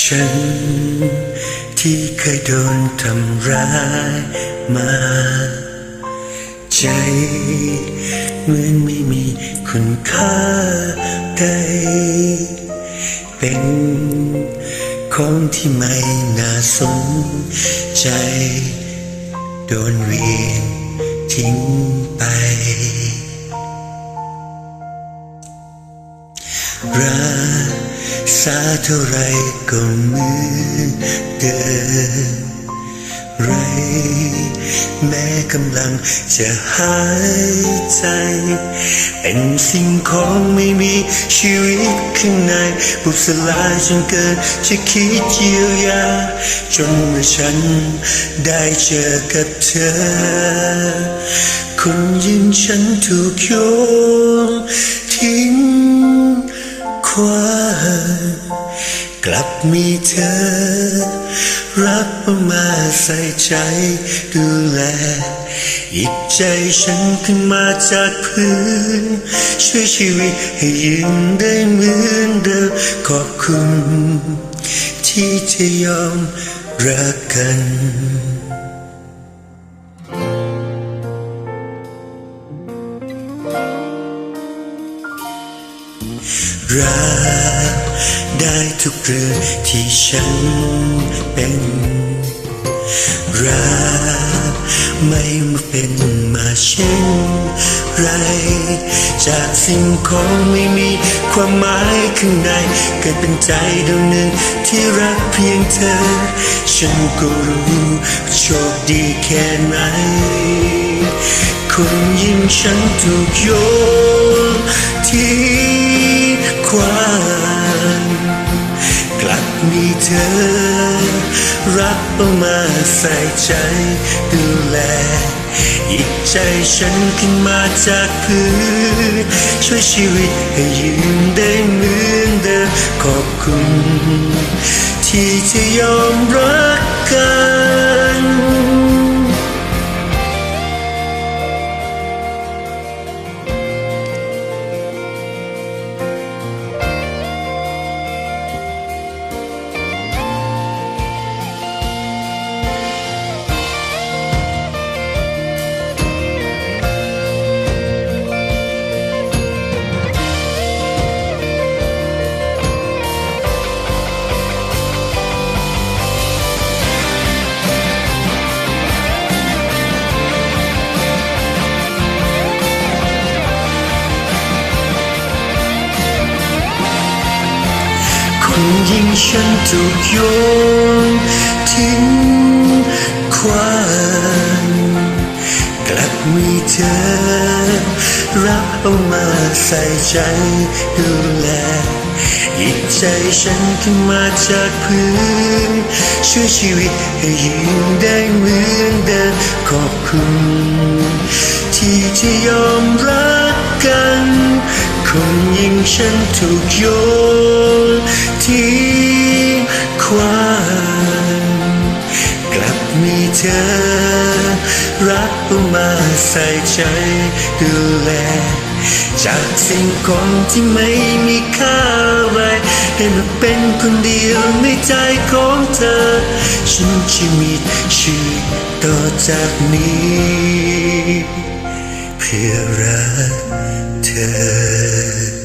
ฉัน ที่เคยโดนทำร้ายมา ใจเหมือนไม่มีคุณค่าใด เป็นของที่ไม่น่าสนใจ โดนเวียนทิ้งไปรัก ษาเท่าไรก็เหมือนเดิมไร แม้กำลังจะหายใจ เป็นสิ่งของไม่มีชีวิตข้างในบุบสลายจนเกินจะคิดเยียวยา จนเมื่อฉันได้เจอกับเธอคนยิงฉันถูกโยนทิ้งขว้าง กลับมีเธอ รับเอมาใส่ใจดูแลอีกใจฉันขึ้นมาจากพื้น ช่วยชีวิตให้ยืนได้เหมือนเดิมขอบคุณ ที่จะยอมรักกัน รักได้ทุกเรื่องที่ฉันเป็นรักไม่มาเป็นมาเช่นไร จากสิ่งของไม่มีความหมายข้างในเกิดเป็นใจดวงหนึ่งที่รักเพียงเธอ ฉันก็รู้โชคดีแค่ไหนคนยิ่งฉันถูกโยนทิ้ง มีเธอ รับเอามาใส่ใจดูแลอีกใจฉันขึ้นมาจากพื้นช่วยชีวิตให้ยืนได้เหมือนเดิมขอบคุณ ที่จะยอมรับ ยิงฉันถูกโยนทิ้งขว้างกลับมีเธอ รับเอามาใส่ใจดูแลอีกใจฉันขึ้นมาจากพื้น ช่วยชีวิตให้ยืนได้เหมือนเดิมขอบคุณ ที่จะยอมรักกันคนยิงฉันถูกโยน ธอ รักเอามาใส่ใจดูแล จากสิ่งของที่ไม่มีค่าอะไรให้มาเป็นคนเดียวในใจของเธอ ฉันจะมีชีวิตต่อจากนี้ เพื่อรักเธอ